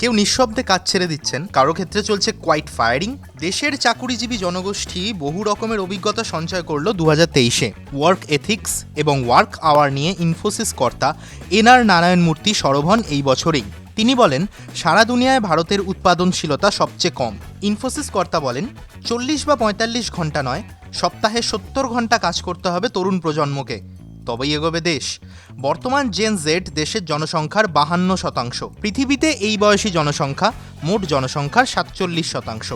কেউ নিঃশব্দে কাজ ছেড়ে দিচ্ছেন। কারও ক্ষেত্রে চলছে কোয়াইট ফায়ারিং দেশের চাকুরিজীবী জনগোষ্ঠী বহু রকমের অভিজ্ঞতা সঞ্চয় করল দু তেইশে। ওয়ার্ক এথিক্স এবং ওয়ার্ক আওয়ার নিয়ে ইনফোসিস কর্তা এনআর নারায়ণ মূর্তি সরব হন এই বছরেই। তিনি বলেন, সারা দুনিয়ায় ভারতের উৎপাদনশীলতা সবচেয়ে কম। ইনফোসিস কর্তা বলেন, চল্লিশ বা পঁয়তাল্লিশ ঘণ্টা নয়, সপ্তাহে সত্তর ঘণ্টা কাজ করতে হবে তরুণ প্রজন্মকে। তবেই এগোবে দেশ। বর্তমান জেন জেড দেশের জনসংখ্যার বাহান্ন শতাংশ। পৃথিবীতে এই বয়সী জনসংখ্যা মোট জনসংখ্যার সাতচল্লিশ শতাংশ।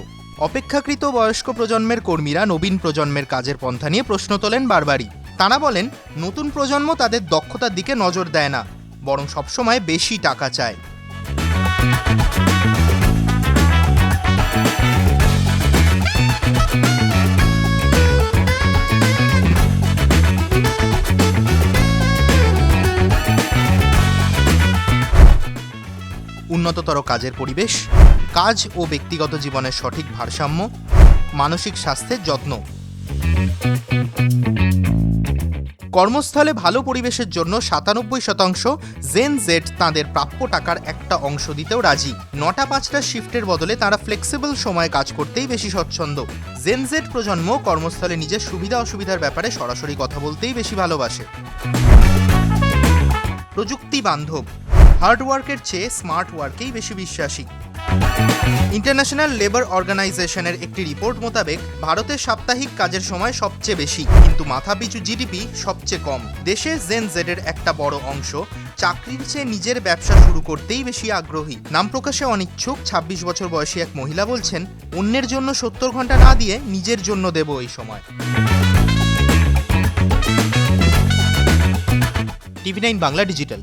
অপেক্ষাকৃত বয়স্ক প্রজন্মের কর্মীরা নবীন প্রজন্মের কাজের পন্থা নিয়ে প্রশ্ন তোলেন বারবারই। তারা বলেন, নতুন প্রজন্ম তাদের দক্ষতার দিকে নজর দেয় না, বরং সবসময় বেশি টাকা চায়। উন্নততর কাজের পরিবেশ, কাজ ও ব্যক্তিগত জীবনের সঠিক ভারসাম্য, মানসিক স্বাস্থ্যের যত্ন। কর্মস্থলে ভালো পরিবেশের জন্য সাতানব্বই শতাংশ জেন জেড তাঁদের প্রাপ্য টাকার একটা অংশ দিতেও রাজি। নটা পাঁচটা শিফটের বদলে তারা ফ্লেক্সিবল সময়ে কাজ করতেই বেশি স্বচ্ছন্দ। জেন জেড প্রজন্ম কর্মস্থলে নিজের সুবিধা অসুবিধার ব্যাপারে সরাসরি কথা বলতেই বেশি ভালোবাসে। প্রযুক্তি বান্ধব। হার্ড ওয়ার্কের চেয়ে স্মার্ট ওয়ার্কেই বেশি বিশ্বাসী। ইন্টারন্যাশনাল লেবার অর্গানাইজেশনের একটি রিপোর্ট মোতাবেক ভারতের সাপ্তাহিক কাজের সময় সবচেয়ে বেশি, কিন্তু মাথাপিছু জিডিপি সবচেয়ে কম। দেশে জেন জেডের একটা বড় অংশ চাকরির চেয়ে নিজের ব্যবসা শুরু করতেই বেশি আগ্রহী। নাম প্রকাশে অনিচ্ছুক ২৬ বছর বয়সী এক মহিলা বলছেন, অন্যের জন্য সত্তর ঘণ্টা না দিয়ে নিজের জন্য দেব এই সময়। TV nine Bangla digital.